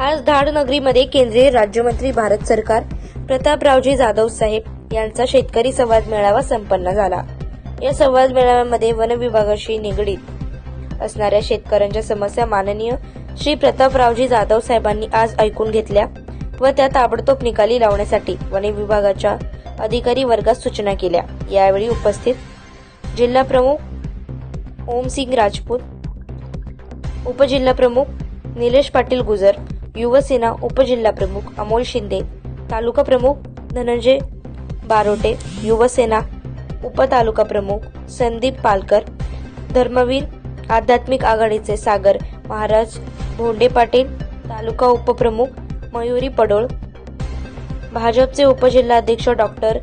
आज धाडनगरीमध्ये केंद्रीय राज्यमंत्री भारत सरकार प्रतापरावजी जाधव साहेब यांचा शेतकरी संवाद मेळावा संपन्न झाला. या संवाद मेळाव्यामध्ये वन विभागाशी निगडीत असणाऱ्या शेतकऱ्यांच्या समस्या माननीय श्री प्रतापरावजी जाधव साहेबांनी आज ऐकून घेतल्या व त्या ताबडतोब निकाली लावण्यासाठी वन विभागाच्या अधिकारी वर्गात सूचना केल्या. यावेळी उपस्थित जिल्हा प्रमुख ओमसिंग राजपूत उपजिल्हा प्रमुख निलेश पाटील गुजर युवसेना उपजिल्हा प्रमुख अमोल शिंदे तालुका प्रमुख धनंजय बारोटे युवसेना उपतालुका प्रमुख संदीप पालकर धर्मवीर आध्यात्मिक आघाडीचे सागर महाराज भोंडे पाटील तालुका उपप्रमुख मयुरी पडोळ भाजपचे उपजिल्हाध्यक्ष डॉक्टर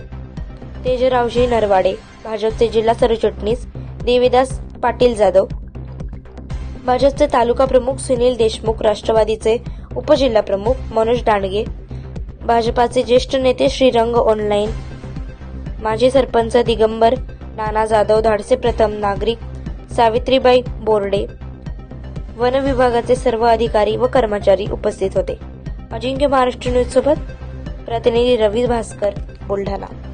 तेजरावजी नरवाडे भाजपचे जिल्हा सरचिटणीस देवीदास पाटील जाधव भाजपचे तालुका प्रमुख सुनील देशमुख राष्ट्रवादीचे उपजिल्हा प्रमुख मनोज दांडगे भाजपाचे ज्येष्ठ नेते श्रीरंग ऑनलाईन माजी सरपंच दिगंबर नाना जाधव धाडसे प्रथम नागरिक सावित्रीबाई बोर्डे वन विभागाचे सर्व अधिकारी व कर्मचारी उपस्थित होते. अजिंक्य महाराष्ट्र न्यूज सोबत प्रतिनिधी रवी भास्कर बुलढाणा.